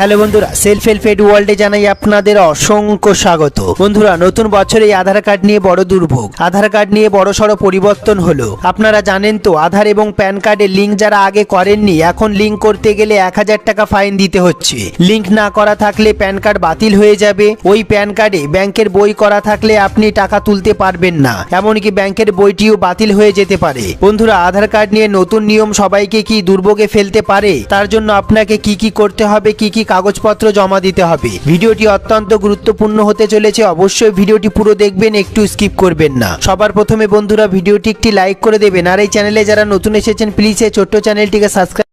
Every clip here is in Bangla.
হ্যালো বন্ধুরা সেলফ হেল্প এড ওয়ার্ল্ডে জানাই আপনাদের অসংখ্য স্বাগত। বন্ধুরা, নতুন বছরে আধার কার্ড নিয়ে বড় দুর্ভোগ। আধার কার্ড নিয়ে বড় সড়ো পরিবর্তন হলো। আপনারা জানেন তো আধার এবং প্যান কার্ডের লিঙ্ক যারা আগে করেননি, এখন লিঙ্ক করতে গেলে এক হাজার টাকা ফাইন দিতে হচ্ছে। লিঙ্ক না করা থাকলে প্যান কার্ড বাতিল হয়ে যাবে। ওই প্যান কার্ডে ব্যাংকের বই করা থাকলে আপনি টাকা তুলতে পারবেন না। এমনকি ব্যাংকের বইটিও বাতিল হয়ে যেতে পারে। বন্ধুরা আধার কার্ড নিয়ে নতুন নিয়ম সবাইকে কি দুর্ভোগে ফেলতে পারে? তার জন্য আপনাকে কি কি করতে হবে, কি কি কাগজপত্র জমা দিতে হবে। ভিডিওটি অত্যন্ত গুরুত্বপূর্ণ হতে চলেছে, অবশ্যই ভিডিওটি পুরো দেখবেন, একটু স্কিপ করবেন না। সবার প্রথমে বন্ধুরা, ভিডিওটি একটি লাইক করে দেবেন। আর এই চ্যানেলে যারা নতুন এসেছেন, প্লিজ এই ছোট্ট চ্যানেলটিকে সাবস্ক্রাইব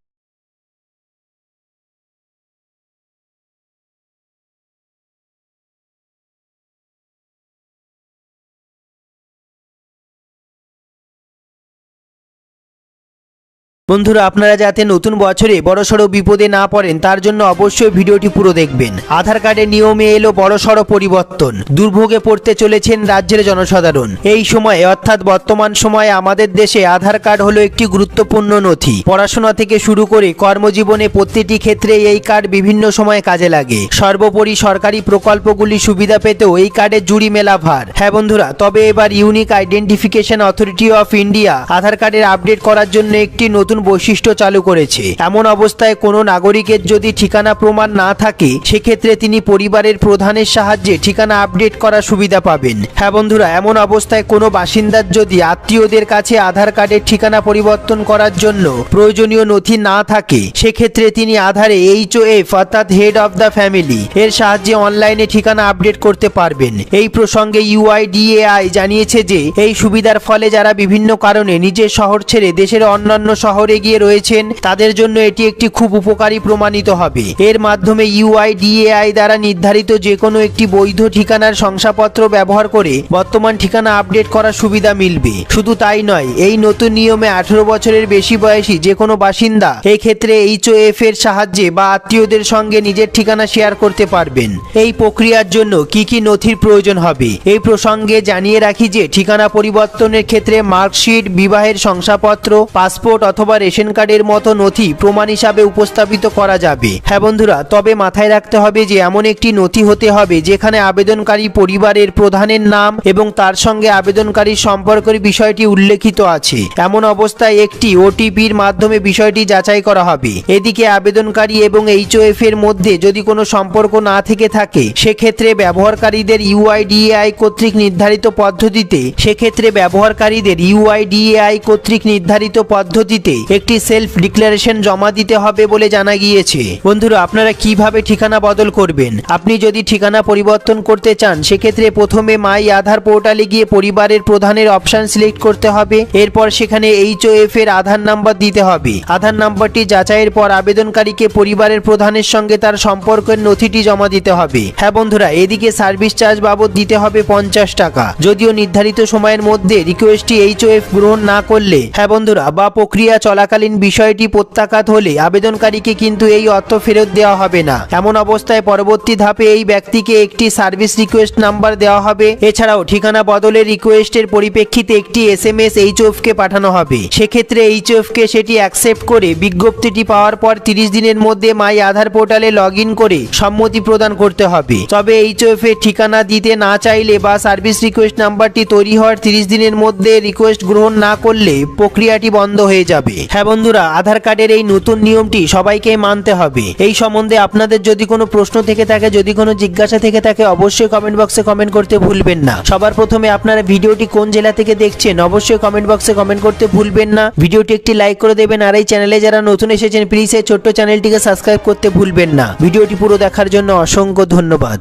বন্ধুরা, আপনারা যাতে নতুন বছরে বড়সড় বিপদে না পড়েন, তার জন্য অবশ্যই ভিডিওটি পুরো দেখবেন। আধার কার্ডের নিয়মে এলো বড়সড় পরিবর্তন। দুর্ভোগে পড়তে চলেছেন রাজ্যের জনসাধারণ। এই সময়ে, অর্থাৎ বর্তমান সময়ে, আমাদের দেশে আধার কার্ড হলো একটি গুরুত্বপূর্ণ নথি। পড়াশোনা থেকে শুরু করে কর্মজীবনে প্রতিটি ক্ষেত্রে এই কার্ড বিভিন্ন সময়ে কাজে লাগে। সর্বোপরি সরকারি প্রকল্পগুলি সুবিধা পেতেও এই কার্ডের জুড়ি মেলা ভার। হ্যাঁ বন্ধুরা, তবে এবার Unique Identification Authority of India Aadhaar কার্ডের আপডেট করার জন্য একটি নতুন বৈশিষ্ট্য চালু করেছে। এমন অবস্থায় কোনো নাগরিকের যদি ঠিকানা প্রমাণ না থাকে, সেক্ষেত্রে তিনি পরিবারের প্রধানের সাহায্যে ঠিকানা আপডেট করার সুবিধা পাবেন। হ্যাঁ বন্ধুরা, এমন অবস্থায় কোনো বাসিন্দার যদি আত্মীয়দের কাছে আধার কার্ডের ঠিকানা পরিবর্তন করার জন্য প্রয়োজনীয় নথি না থাকে, সেক্ষেত্রে তিনি আধারে এইচ ও এফ অর্থাৎ হেড অফ দ্য ফ্যামিলি এর সাহায্যে অনলাইনে ঠিকানা আপডেট করতে পারবেন। এই প্রসঙ্গে ইউআইডিএআই জানিয়েছে যে, এই সুবিধার ফলে যারা বিভিন্ন কারণে নিজের শহর ছেড়ে দেশের অন্যান্য শহরে গিয়ে রয়েছেন, তাদের জন্য এটি একটি খুব উপকারী প্রমাণিত হবে। এর মাধ্যমে ইউআইডিএআই দ্বারা নির্ধারিত যে কোনো একটি বৈধ ঠিকানার শংসাপত্র ব্যবহার করে বর্তমান ঠিকানা আপডেট করার সুবিধা মিলবে। শুধু তাই নয়, এই নতুন নিয়মে আঠেরো বছরের বেশি বয়সী যে কোনো বাসিন্দা এই ক্ষেত্রে এইচওএফ এর সাহায্যে বা আত্মীয়দের সঙ্গে নিজের ঠিকানা শেয়ার করতে পারবেন। এই প্রক্রিয়ার জন্য কি কি নথির প্রয়োজন হবে? এই প্রসঙ্গে জানিয়ে রাখি যে ঠিকানা পরিবর্তনের ক্ষেত্রে মার্কশিট, বিবাহের শংসাপত্র, পাসপোর্ট অথবা রেশন কার্ডের মতো নথি প্রমাণ হিসাবে উপস্থাপিত করা যাবে। হ্যাঁ বন্ধুরা, তবে মাথায় রাখতে হবে যে এমন একটি নথি হতে হবে যেখানে আবেদনকারী পরিবারের প্রধানের নাম এবং তার সঙ্গে আবেদনকারীর সম্পর্কের বিষয়টি উল্লেখিত আছে। এমন অবস্থায় একটি ওটিপির মাধ্যমে বিষয়টি যাচাই করা হবে। এদিকে আবেদনকারী এবং এইচওএফ এর মধ্যে যদি কোনো সম্পর্ক না থেকে থাকে, সেক্ষেত্রে ব্যবহারকারীদের ইউআইডিএআই কর্তৃক নির্ধারিত পদ্ধতিতে, সেক্ষেত্রে ব্যবহারকারীদের ইউআইডিএআই কর্তৃক নির্ধারিত পদ্ধতিতে একটি সেলফ ডিক্লারেশন জমা দিতে হবে বলে জানা গিয়েছে। বন্ধুরা, আপনারা কীভাবে ঠিকানা বদল করবেন? আপনি যদি ঠিকানা পরিবর্তন করতে চান, সেক্ষেত্রে প্রথমে মাই আধার পোর্টালে গিয়ে পরিবারের প্রধানের অপশন সিলেক্ট করতে হবে। এরপর সেখানে এইচওএফ এর আধার নাম্বার দিতে হবে। আধার নাম্বারটি যাচাইয়ের পর আবেদনকারীকে পরিবারের প্রধানের সঙ্গে তার সম্পর্কের নথিটি জমা দিতে হবে। হ্যাঁ বন্ধুরা, এদিকে সার্ভিস চার্জ বাবদ দিতে হবে পঞ্চাশ টাকা। যদিও নির্ধারিত সময়ের মধ্যে রিকোয়েস্টটি এইচওএফ গ্রহণ না করলে হ্যাঁ বন্ধুরা, বা প্রক্রিয়া চলাকালীন বিষয়টি প্রত্যাঘাত হলে আবেদনকারীকে কিন্তু এই অর্থ ফেরত দেওয়া হবে না। এমন অবস্থায় পরবর্তী ধাপে এই ব্যক্তিকে একটি সার্ভিস রিকোয়েস্ট নাম্বার দেওয়া হবে। এছাড়াও ঠিকানা বদলের রিকোয়েস্টের পরিপ্রেক্ষিতে একটি এস এম এস কে পাঠানো হবে। সেক্ষেত্রে এইচওএফ কে সেটি অ্যাকসেপ্ট করে বিজ্ঞপ্তিটি পাওয়ার পর তিরিশ দিনের মধ্যে মাই আধার পোর্টালে লগ ইন করে সম্মতি প্রদান করতে হবে। তবে এইচওএফ এর ঠিকানা দিতে না চাইলে বা সার্ভিস রিকোয়েস্ট নাম্বারটি তৈরি হওয়ার তিরিশ দিনের মধ্যে রিকোয়েস্ট গ্রহণ না করলে প্রক্রিয়াটি বন্ধ হয়ে যাবে। হ্যাঁ বন্ধুরা, আধার কার্ডের এই নতুন নিয়মটি সবাইকে মানতে হবে। এই সম্বন্ধে আপনাদের যদি কোনো প্রশ্ন থেকে থাকে, যদি কোনো জিজ্ঞাসা থেকে থাকে, অবশ্যই কমেন্ট বক্সে কমেন্ট করতে ভুলবেন না। সবার প্রথমে আপনারা ভিডিওটি কোন জেলা থেকে দেখছেন, অবশ্যই কমেন্ট বক্সে কমেন্ট করতে ভুলবেন না। ভিডিওটি একটি লাইক করে দেবেন, আর এই চ্যানেলে যারা নতুন এসেছেন প্লিজ এই ছোট্ট চ্যানেলটিকে সাবস্ক্রাইব করতে ভুলবেন না। ভিডিওটি পুরো দেখার জন্য অসংখ্য ধন্যবাদ।